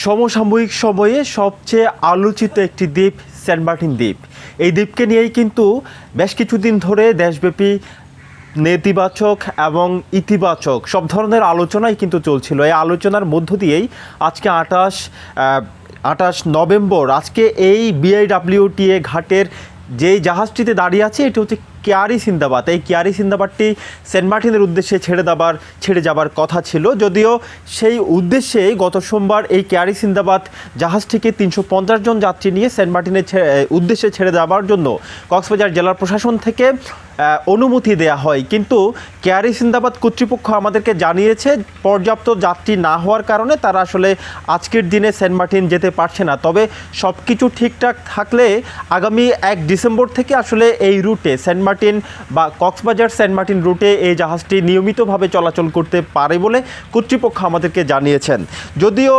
সমসাময়িক সময়ে সবচেয়ে আলোচিত একটি দ্বীপ সেন্ট মার্টিন দ্বীপ। এই দ্বীপকে নিয়েই কিন্তু বেশ কিছুদিন ধরে দেশব্যাপী নেতিবাচক এবং ইতিবাচক সব ধরনের আলোচনাই কিন্তু চলছিল। এই আলোচনার মধ্য দিয়েই আজকে আঠাশ আঠাশ নভেম্বর, আজকে এই বিআইডাব্লিউটিএ ঘাটের যেই জাহাজটিতে দাঁড়িয়ে আছে, এটি হচ্ছে কেয়ারি সিন্দাবাদ। এই কেয়ারি সিন্দাবাদটি সেন্ট মার্টিনের উদ্দেশ্যে ছেড়ে দেবার ছেড়ে যাবার কথা ছিল। যদিও সেই উদ্দেশ্যে গত সোমবার এই কেয়ারি সিন্দাবাদ জাহাজটিকে তিনশো পঞ্চাশ জন যাত্রী নিয়ে সেন্ট মার্টিনের উদ্দেশ্যে ছেড়ে দেওয়ার জন্য কক্সবাজার জেলার প্রশাসন থেকে অনুমতি দেয়া হয়। কিন্তু কেয়ারি সিন্দাবাদ কর্তৃপক্ষ আমাদেরকে জানিয়েছে, পর্যাপ্ত যাত্রী না হওয়ার কারণে তারা আসলে আজকের দিনে সেন্ট মার্টিন যেতে পারছে না। তবে সব কিছু ঠিকঠাক থাকলে আগামী এক ডিসেম্বর থেকে আসলে এই রুটে সেন্ট মার্টিন বা কক্সবাজার সেন্ট মার্টিন রুটে এই জাহাজটি নিয়মিতভাবে চলাচল করতে পারে বলে কর্তৃপক্ষ আমাদেরকে জানিয়েছেন। যদিও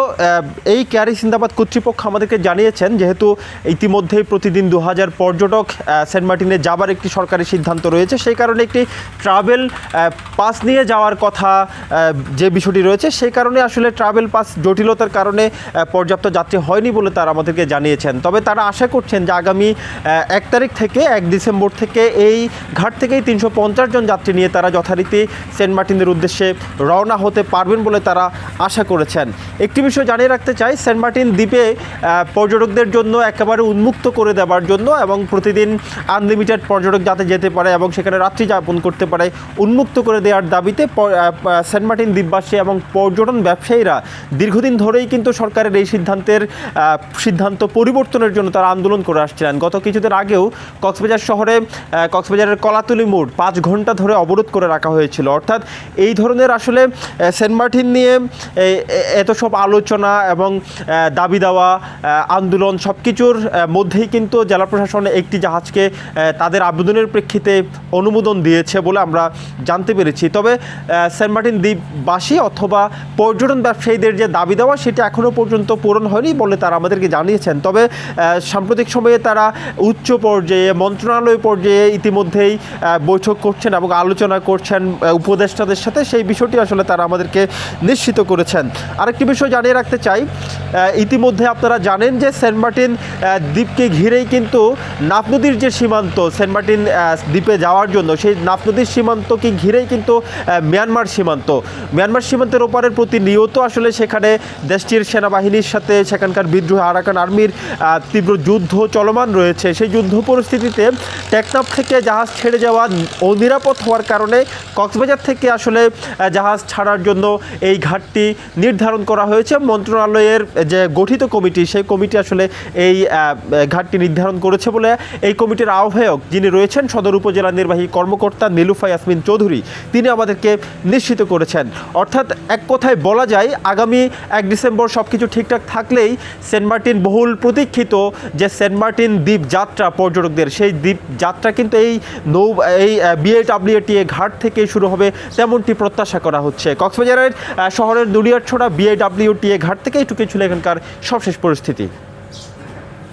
এই ক্যারি সিন্দাবাদ কর্তৃপক্ষ আমাদেরকে জানিয়েছেন, যেহেতু ইতিমধ্যেই প্রতিদিন দু হাজার পর্যটক সেন্ট মার্টিনে যাবার একটি সরকারি সিদ্ধান্ত রয়েছে, সেই কারণে একটি ট্রাভেল পাস নিয়ে যাওয়ার কথা যে বিষয়টি রয়েছে, সেই কারণে আসলে ট্রাভেল পাস জটিলতার কারণে পর্যাপ্ত যাত্রী হয়নি বলে তারা আমাদেরকে জানিয়েছেন। তবে তারা আশা করছেন যে আগামী এক তারিখ থেকে, এক ডিসেম্বর থেকে এই ঘাট থেকেই তিনশো পঞ্চাশ জন যাত্রী নিয়ে তারা যথারীতি সেন্ট মার্টিনের উদ্দেশ্যে রওনা হতে পারবেন বলে তারা আশা করেছেন। একটি বিষয় জানিয়ে রাখতে চাই সেন্ট মার্টিন দ্বীপে পর্যটকদের জন্য একেবারে উন্মুক্ত করে দেওয়ার জন্য এবং প্রতিদিন আনলিমিটেড পর্যটক যাতে যেতে পারে এবং সেখানে রাত্রি যাপন করতে পারে উন্মুক্ত করে দেওয়ার দাবিতে সেন্ট মার্টিন দ্বীপবাসী এবং পর্যটন ব্যবসায়ীরা দীর্ঘদিন ধরেই কিন্তু সরকারের এই সিদ্ধান্তের সিদ্ধান্ত পরিবর্তনের জন্য তারা আন্দোলন করে আসছিলেন। গত কিছুদিন আগেও কক্সবাজার শহরে আহ, কক্সবাজারের কলাতুলি মোড় পাঁচ ঘণ্টা ধরে অবরোধ করে রাখা হয়েছিল। অর্থাৎ এই ধরনের আসলে সেন্ট মার্টিন নিয়ে এত সব আলোচনা এবং দাবি দেওয়া আন্দোলন সব কিছুর মধ্যেই কিন্তু জেলা প্রশাসন একটি জাহাজকে তাদের আবেদনের প্রেক্ষিতে অনুমোদন দিয়েছে বলে আমরা জানতে পেরেছি। তবে সেন্ট মার্টিন দ্বীপবাসী অথবা পর্যটন ব্যবসায়ীদের যে দাবি দেওয়া, সেটা এখনও পর্যন্ত পূরণ হয়নি বলে তারা আমাদেরকে জানিয়েছেন। তবে সাম্প্রতিক সময়ে তারা উচ্চ পর্যায়ে, মন্ত্রণালয় পর্যায়ে ইতিমধ্যেই বৈঠক করছেন এবং আলোচনা করছেন উপদেষ্টাদের সাথে। সেই বিষয়টি আসলে তারা আমাদেরকে নিশ্চিত করেছেন। আরেকটি বিষয় জানিয়ে রাখতে চাই ইতিমধ্যে আপনারা জানেন যে সেন্ট মার্টিন দ্বীপকে ঘিরেই কিন্তু নাফ নদীর যে সীমান্ত, সেন্ট মার্টিন দ্বীপে যাওয়ার জন্য, সেই নাফ নদীর সীমান্তকে ঘিরেই কিন্তু মিয়ানমার সীমান্ত। মিয়ানমার সীমান্তের ওপারের প্রতিনিয়ত আসলে সেখানে দেশটির সেনাবাহিনীর সাথে সেখানকার বিদ্রোহ আরাকান আর্মির তীব্র যুদ্ধ চলমান রয়েছে। সেই যুদ্ধ পরিস্থিতিতে টেকনাফ থেকে জাহাজ ছেড়ে যাওয়া অনিরাপদ হওয়ার কারণে কক্সবাজার থেকে আসলে জাহাজ ছাড়ার জন্য এই ঘাটটি নির্ধারণ করা হয়েছে। মন্ত্রণালয়ের যে গঠিত কমিটি, সেই কমিটি আসলে এই ঘাটটি নির্ধারণ করেছে বলে এই কমিটির আহ্বায়ক যিনি রয়েছেন, সদর উপজেলা নির্বাহী কর্মকর্তা নীলুফা ইয়াসমিন চৌধুরী, তিনি আমাদেরকে নিশ্চিত করেছেন। অর্থাৎ এক কথায় বলা যায়, আগামী এক ডিসেম্বর সব কিছু ঠিকঠাক থাকলেই সেন্ট মার্টিন বহুল প্রতীক্ষিত যে সেন্ট মার্টিন দ্বীপ যাত্রা পর্যটকদের, সেই দ্বীপ যাত্রা কিন্তু এই নৌ, এই বিএডাব্লিউটিএ ঘাট থেকে শুরু হবে তেমনটি প্রত্যাশা করা হচ্ছে। কক্সবাজারের শহরের দুলিয়ার ছোড়া বিএডাব্লিউটিএ ঘাট থেকে এইটুকুই ছিল এখানকার সবশেষ পরিস্থিতি।